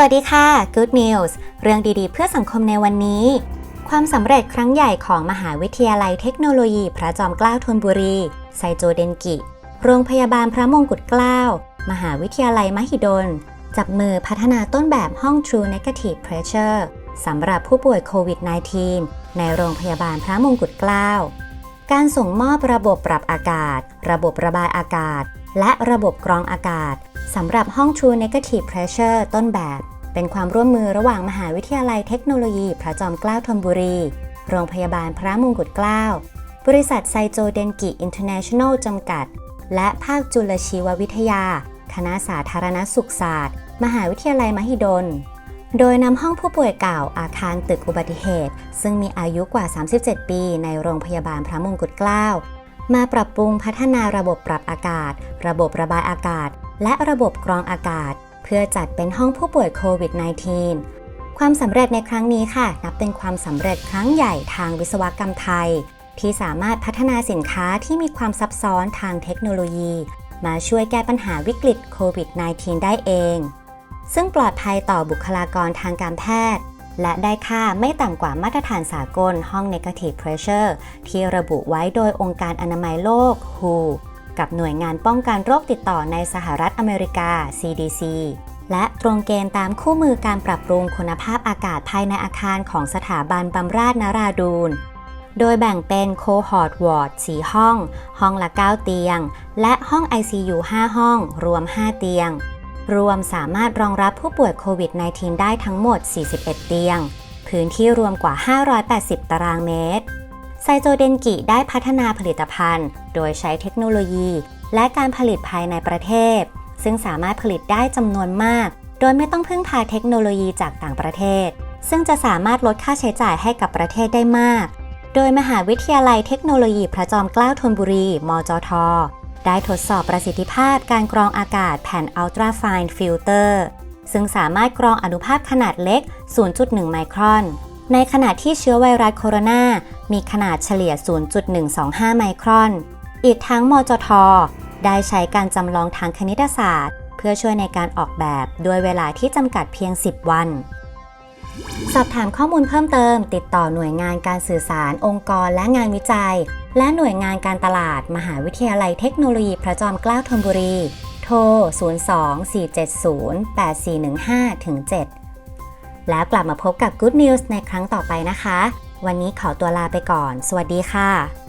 สวัสดีค่ะ Good News เรื่องดีๆ เพื่อสังคมในวันนี้ ความสำเร็จครั้งใหญ่ของมหาวิทยาลัยเทคโนโลยีพระจอมเกล้าธนบุรี ไซโจเดนกิ โรงพยาบาลพระมงกุฎเกล้า มหาวิทยาลัยมหิดล จับมือพัฒนาต้นแบบห้อง True Negative Pressure สำหรับผู้ป่วยโควิด -19 ในโรงพยาบาลพระมงกุฎเกล้า การส่งมอบระบบปรับอากาศ ระบบระบายอากาศ และระบบกรองอากาศ สำหรับห้อง True Negative Pressure ต้นแบบ เป็นความร่วมมือระหว่างมหาวิทยาลัยเทคโนโลยี พระจอมเกล้าธนบุรี โรงพยาบาลพระมงกุฎเกล้า บริษัทไซโจเดนกิอินเตอร์เนชั่นแนลจำกัด และภาคจุลชีววิทยา คณะสาธารณสุขศาสตร์ มหาวิทยาลัยมหิดล โดยนำห้องผู้ป่วยเก่าอาคารตึกอุบัติเหตุ ซึ่งมีอายุกว่า 37 ปี ในโรงพยาบาลพระมงกุฎเกล้ามาปรับปรุงพัฒนาระบบปรับอากาศ ระบบระบายอากาศ และระบบกรองอากาศ เพื่อจัดเป็นห้องผู้ป่วยโควิด -19 ความสำเร็จในครั้งนี้ค่ะ นับเป็นความสำเร็จครั้งใหญ่ทางวิศวกรรมไทย ที่สามารถพัฒนาสินค้าที่มีความซับซ้อนทางเทคโนโลยี มาช่วยแก้ปัญหาวิกฤตโควิด -19 ได้เอง ซึ่งปลอดภัยต่อบุคลากรทางการแพทย์และได้ค่าไม่ต่ำกว่ามาตรฐานสากลห้อง Negative Pressure ที่ระบุไว้โดยองค์การอนามัยโลก WHO กับหน่วยงานป้องกันโรคติดต่อในสหรัฐอเมริกา CDC และตรงเกณฑ์ตามคู่มือการปรับปรุงคุณภาพอากาศภายในอาคารของสถาบันบำราศนราดูน โดยแบ่งเป็นโคฮอร์ w วอร์ด4ห้อง ห้องละ 9 เตียง และห้อง ICU 5 ห้อง รวม 5 เตียง รวมสามารถรองรับผู้ป่วยโควิด -19 ได้ทั้งหมด 41 เตียง พื้นที่รวมกว่า 580 ตารางเมตร ซโจเดนกิได้พัฒนาผลิตภัณฑ์ โดยใช้เทคโนโลยี และการผลิตภายในประเทศ ซึ่งสามารถผลิตได้จำนวนมาก โดยไม่ต้องพึ่งพาเทคโนโลยีจากต่างประเทศ ซึ่งจะสามารถลดค่าใช้จ่ายให้กับประเทศได้มาก โดยมหาวิทยาลัยเทคโนโลยีพระจอมเกล้าธนบุรี มจท ได้ทดสอบประสิทธิภาพการกรองอากาศแผ่น Ultra Fine Filter ซึ่งสามารถกรองอนุภาคขนาดเล็ก 0.1 ไมครอน ในขณะที่เชื้อไวรัสโคโรนา มีขนาดเฉลี่ย 0.125 ไมครอน อีกทั้งมจท ได้ใช้การจำลองทางคณิตศาสตร์ เพื่อช่วยในการออกแบบด้วยเวลาที่จำกัดเพียง 10 วัน สอบถามข้อมูลเพิ่มเติม ติดต่อหน่วยงานการสื่อสาร องค์กรและงานวิจัย และหน่วยงานการตลาด มหาวิทยาลัยเทคโนโลยีพระจอมเกล้าธนบุรี โทร 02-470-8415-7 แล้วกลับมาพบกับ Good News ในครั้งต่อไปนะคะ วันนี้ขอตัวลาไปก่อน สวัสดีค่ะ